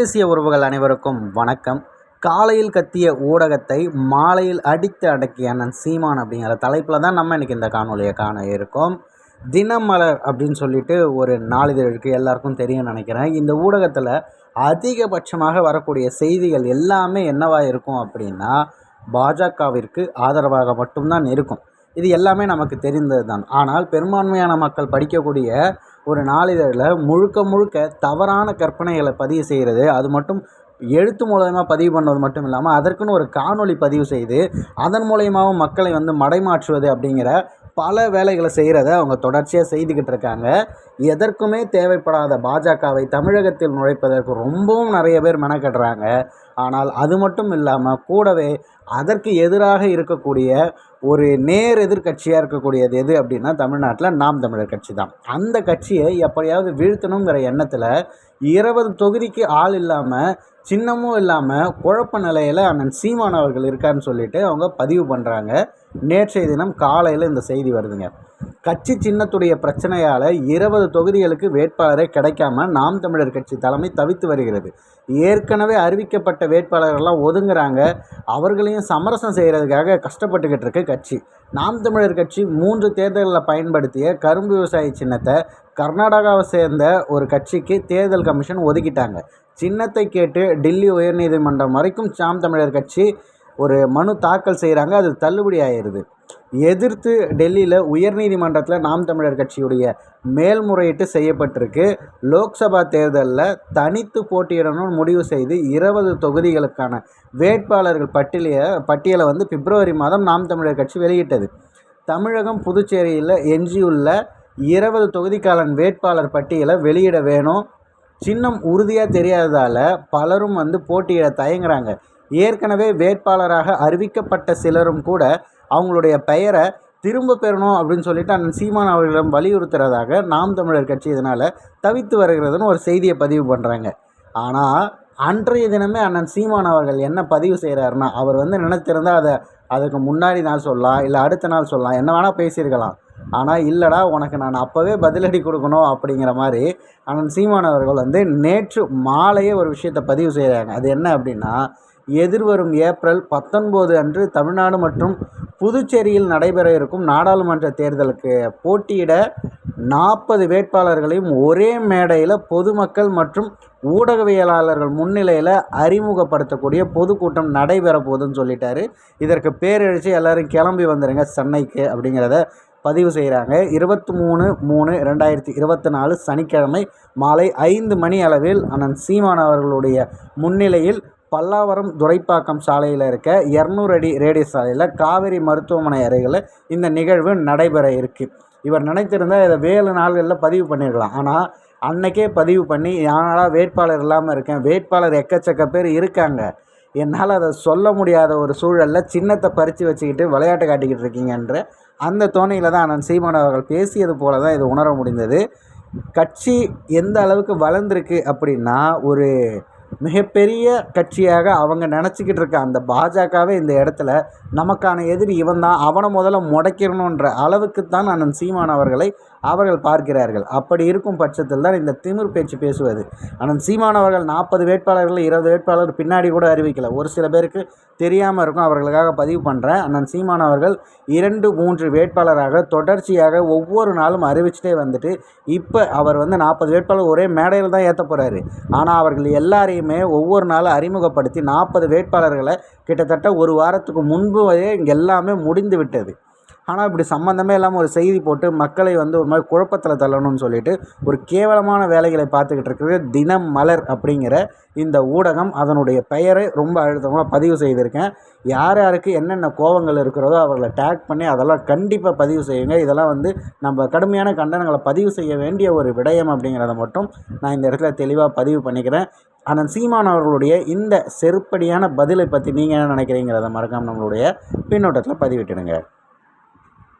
தேசிய உறவுகள் அனைவருக்கும் வணக்கம். காலையில் கத்திய ஊடகத்தை மாலையில் அடித்து அடக்கிய அண்ணன் சீமான் அப்படிங்கிற தலைப்பில் தான் நம்ம இன்றைக்கி இந்த காணொலியை காண இருக்கோம். தினமலர் அப்படின்னு சொல்லிட்டு ஒரு நாளிதழ் இருக்குது எல்லாருக்கும் தெரியும் நினைக்கிறேன். இந்த ஊடகத்தில் அதிகபட்சமாக வரக்கூடிய செய்திகள் எல்லாமே என்னவாக இருக்கும் அப்படின்னா பாஜகவிற்கு ஆதரவாக மட்டும்தான் இருக்கும். இது எல்லாமே நமக்கு தெரிந்தது தான் ஆனால் பெரும்பான்மையான மக்கள் படிக்கக்கூடிய ஒரு நாளிதழில் முழுக்க முழுக்க தவறான கற்பனைகளை பதிவு செய்கிறது. அது மட்டும் எழுத்து மூலயமா பதிவு பண்ணுவது மட்டும் இல்லாமல் அதற்குன்னு ஒரு காணொளி பதிவு செய்து அதன் மூலயமாவும் மக்களை வந்து மடைமாற்றுவது அப்படிங்கிற பல வேலைகளை செய்கிறத அவங்க தொடர்ச்சியாக செய்துக்கிட்டு இருக்காங்க. எதற்குமே தேவைப்படாத பாஜகவை தமிழகத்தில் நுழைப்பதற்கு ரொம்பவும் நிறைய பேர் மெனக்கட்டுறாங்க ஆனால் அது மட்டும் இல்லாமல் கூடவே அதற்கு எதிராக இருக்கக்கூடிய ஒரு நேர் எதிர்கட்சியாக இருக்கக்கூடியது எது அப்படின்னா தமிழ்நாட்டில் நாம் தமிழர் கட்சி தான். அந்த கட்சியை எப்படியாவது வீழ்த்தணுங்கிற எண்ணத்தில் இருபது தொகுதிக்கு ஆள் இல்லாமல் சின்னமும் இல்லாமல் குழப்ப நிலையில் அண்ணன் சீமான் அவர்கள் இருக்கான்னு சொல்லிட்டு அவங்க பதிவு பண்ணுறாங்க நேற்றைய தினம் காலையில் இந்த செய்தி வருதுங்க. கட்சி சின்னத்துடைய பிரச்சனையால் இருபது தொகுதிகளுக்கு வேட்பாளரே கிடைக்காம நாம் தமிழர் கட்சி தலைமை தவித்து வருகிறது. ஏற்கனவே அறிவிக்கப்பட்ட வேட்பாளர்கள்லாம் ஒதுங்குறாங்க. அவர்களையும் சமரசம் செய்கிறதுக்காக கஷ்டப்பட்டுக்கிட்டு இருக்கு கட்சி. நாம் தமிழர் கட்சி மூன்று தேர்தல்களில் பயன்படுத்திய கரும்பு விவசாய சின்னத்தை கர்நாடகாவை சேர்ந்த ஒரு கட்சிக்கு தேர்தல் கமிஷன் ஒதுக்கிட்டாங்க. சின்னத்தை கேட்டு டெல்லி உயர்நீதிமன்றம் வரைக்கும் நாம் தமிழர் கட்சி ஒரு மனு தாக்கல் செய்கிறாங்க அது தள்ளுபடி ஆயிடுது எதிர்த்து டெல்லியில் உயர்நீதிமன்றத்தில் நாம் தமிழர் கட்சியுடைய மேல்முறையீட்டு செய்யப்பட்டிருக்கு. லோக்சபா தேர்தலில் தனித்து போட்டியிடணும்னு முடிவு செய்து இருபது தொகுதிகளுக்கான வேட்பாளர்கள் பட்டியலை பட்டியலை வந்து பிப்ரவரி மாதம் நாம் தமிழர் கட்சி வெளியிட்டது. தமிழகம் புதுச்சேரியில் எஞ்சியுள்ள இருபது தொகுதிக்காலன் வேட்பாளர் பட்டியலை வெளியிட வேணும். சின்னம் உறுதியாக தெரியாததால் பலரும் வந்து போட்டியிட தயங்குறாங்க. ஏற்கனவே வேட்பாளராக அறிவிக்கப்பட்ட சிலரும் கூட அவங்களுடைய பெயரை திரும்ப பெறணும் அப்படின்னு சொல்லிட்டு அண்ணன் சீமான் அவர்களிடம் வலியுறுத்துறதாக நாம் தமிழர் கட்சி இதனால் தவித்து வருகிறதுன்னு ஒரு செய்தியை பதிவு பண்ணுறாங்க ஆனால் அன்றைய தினமே அண்ணன் சீமான் அவர்கள் என்ன பதிவு செய்கிறாருன்னா அவர் வந்து நினைத்திருந்தால் அதை அதுக்கு முன்னாடி நாள் சொல்லலாம் இல்லை அடுத்த நாள் சொல்லலாம் என்ன வேணால் பேசியிருக்கலாம். ஆனால் இல்லைடா உனக்கு நான் அப்போவே பதிலடி கொடுக்கணும் அப்படிங்கிற மாதிரி அண்ணன் சீமான் அவர்கள் வந்து நேற்று மாலையே ஒரு விஷயத்தை பதிவு செய்கிறாங்க அது என்ன அப்படின்னா எதிர்வரும் ஏப்ரல் பத்தொன்பது அன்று தமிழ்நாடு மற்றும் புதுச்சேரியில் நடைபெற இருக்கும் நாடாளுமன்ற தேர்தலுக்கு போட்டியிட நாற்பது வேட்பாளர்களையும் ஒரே மேடையில் பொதுமக்கள் மற்றும் ஊடகவியலாளர்கள் முன்னிலையில் அறிமுகப்படுத்தக்கூடிய பொதுக்கூட்டம் நடைபெற போகுதுன்னு சொல்லிட்டாரு. இதற்கு பேரழிச்சு எல்லோரும் கிளம்பி வந்துடுங்க சென்னைக்கு அப்படிங்கிறத பதிவு செய்கிறாங்க இருபத்தி மூணு மூணு ரெண்டாயிரத்தி இருபத்தி நாலு சனிக்கிழமை மாலை ஐந்து மணி அளவில் அண்ணன் சீமான் அவர்களுடைய முன்னிலையில் பல்லாவரம் துரைப்பாக்கம் சாலையில் இருக்க இரநூறு அடி ரேடியஸ் சாலையில் காவேரி மருத்துவமனை அருகில் இந்த நிகழ்வு நடைபெற இருக்குது இவர் நினைத்திருந்தால் இதை வேலு நாள்களில் பதிவு பண்ணியிருக்கலாம் ஆனால் அன்னைக்கே பதிவு பண்ணி யாரால் வேட்பாளர் இல்லாமல் இருக்கேன். வேட்பாளர் எக்கச்சக்க பேர் இருக்காங்க. என்னால் அதை சொல்ல முடியாத ஒரு சூழலில் சின்னத்தை பறித்து வச்சுக்கிட்டு விளையாட்டு காட்டிக்கிட்டு இருக்கீங்கன்ற அந்த தோணையில் தான் அண்ணன் சீமான் அவர்கள் பேசியது போல தான் இது உணர முடிந்தது. கட்சி எந்த அளவுக்கு வளர்ந்துருக்கு அப்படின்னா ஒரு மிகப்பெரிய கட்சியாக அவங்க நினச்சிக்கிட்டு இருக்க அந்த பாஜகவே இந்த இடத்துல நமக்கான எதிரி இவன் தான் அவனை முதல்ல முடக்கிடணுன்ற அளவுக்கு தான் அண்ணன் சீமான் அவர்களை அவர்கள் பார்க்கிறார்கள். அப்படி இருக்கும் பட்சத்தில் தான் இந்த திமிர் பேச்சு பேசுவது. அண்ணன் சீமான் அவர்கள் நாற்பது வேட்பாளர்கள் இருபது வேட்பாளர் பின்னாடி கூட அறிவிக்கல. ஒரு சில பேருக்கு தெரியாமல் இருக்கும். அவர்களுக்காக பதிவு பண்ணுறேன் அண்ணன் சீமான் அவர்கள் இரண்டு மூன்று வேட்பாளராக தொடர்ச்சியாக ஒவ்வொரு நாளும் அறிவிச்சிட்டே வந்துட்டு இப்போ அவர் வந்து நாற்பது வேட்பாளர் ஒரே மேடையில் தான் ஏற்ற போகிறாரு ஆனால் அவர்கள் எல்லாரையும் ஒவ்வொரு நாளும் அறிமுகப்படுத்தி நாற்பது வேட்பாளர்களை கிட்டத்தட்ட ஒரு வாரத்துக்கு முன்பு இங்கே எல்லாமே முடிந்து விட்டது. ஆனால் இப்படி சம்மந்தமே இல்லாமல் ஒரு செய்தி போட்டு மக்களை வந்து ஒரு மாதிரி குழப்பத்தில் தள்ளணும்னு சொல்லிட்டு ஒரு கேவலமான வேலைகளை பார்த்துக்கிட்டு இருக்கிறது தினம் மலர் அப்படிங்கிற இந்த ஊடகம். அதனுடைய பெயரை ரொம்ப அழுத்தமாக பதிவு செய்திருக்கேன். யார் யாருக்கு என்னென்ன கோபங்கள் இருக்கிறதோ அவர்களை டேக் பண்ணி அதெல்லாம் கண்டிப்பாக பதிவு செய்யுங்க. இதெல்லாம் வந்து நம்ம கடுமையான கண்டனங்களை பதிவு செய்ய வேண்டிய ஒரு விடயம் அப்படிங்கிறத மட்டும் நான் இந்த இடத்துல தெளிவாக பதிவு பண்ணிக்கிறேன். ஆனால் சீமான் அவர்களுடைய இந்த செருப்படியான பதிலை பற்றி நீங்கள் என்ன நினைக்கிறீங்கிறத மறக்காமல் நம்மளுடைய பின்னோட்டத்தில் பதிவிட்டுடுங்க.